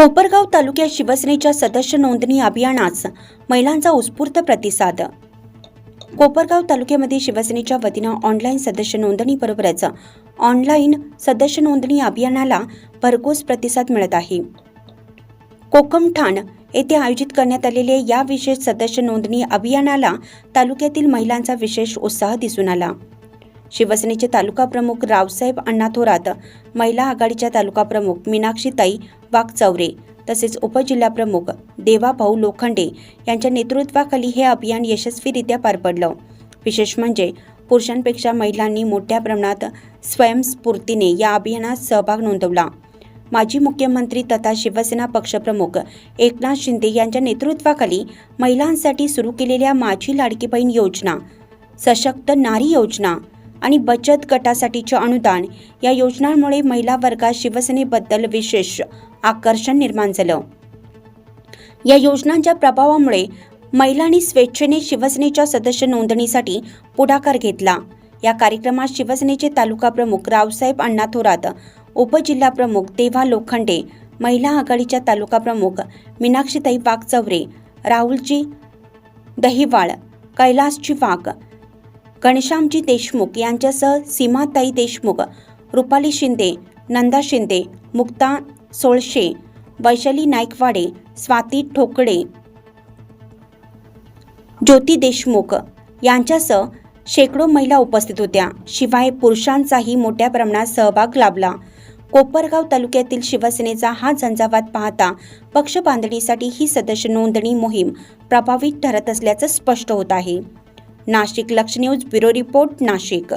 कोपरगाव तालुक्यात शिवसेनेच्या सदस्य नोंदणी अभियानास महिलांचा उत्स्फूर्त प्रतिसाद. कोपरगाव तालुक्यामध्ये शिवसेनेच्या वतीनं ऑनलाईन सदस्य नोंदणीबरोबरच ऑनलाईन सदस्य नोंदणी अभियानाला भरघोस प्रतिसाद मिळत आहे. कोकमठाण येथे आयोजित करण्यात आलेल्या या विशेष सदस्य नोंदणी अभियानाला तालुक्यातील महिलांचा विशेष उत्साह दिसून आला. शिवसेनेचे तालुका प्रमुख रावसाहेब अण्णा थोरात महिला आघाडीच्या तालुका प्रमुख मीनाक्षीताई वाघचौरे तसेच उपजिल्हाप्रमुख देवाभाऊ लोखंडे यांच्या नेतृत्वाखाली हे अभियान यशस्वीरित्या पार पडलं. विशेष म्हणजे पुरुषांपेक्षा महिलांनी मोठ्या प्रमाणात स्वयंस्फूर्तीने या अभियानात सहभाग नोंदवला. माजी मुख्यमंत्री तथा शिवसेना पक्षप्रमुख एकनाथ शिंदे यांच्या नेतृत्वाखाली महिलांसाठी सुरू केलेल्या माझी लाडकी बहीण योजना सशक्त नारी योजना आणि बचत गटासाठीचे अनुदान या योजनांमुळे महिला वर्गात शिवसेनेबद्दल विशेष आकर्षण निर्माण झालं. या योजनांच्या प्रभावामुळे महिलांनी स्वेच्छेने शिवसेनेच्या सदस्य नोंदणीसाठी पुढाकार घेतला. या कार्यक्रमात शिवसेनेचे तालुका प्रमुख रावसाहेब अण्णा थोरात उपजिल्हाप्रमुख देवा लोखंडे महिला आघाडीच्या तालुका प्रमुख मीनाक्षीताई वाघचौरे राहुलजी दहिवाळ कैलासजी वाघ घनश्यामजी देशमुख यांच्यासह सीमाताई देशमुख रुपाली शिंदे नंदा शिंदे मुक्ता सोळशे वैशाली नाईकवाडे स्वाती ठोकळे ज्योती देशमुख यांच्यासह शेकडो महिला उपस्थित होत्या. शिवाय पुरुषांचाही मोठ्या प्रमाणात सहभाग लाभला. कोपरगाव तालुक्यातील शिवसेनेचा हा झंझावात पाहता पक्ष बांधणीसाठी ही सदस्य नोंदणी मोहीम प्रभावी ठरत असल्याचं स्पष्ट होत आहे. નાશિક લક્ષ ન્યૂઝ બ્યુરો રિપોર્ટ નાશિક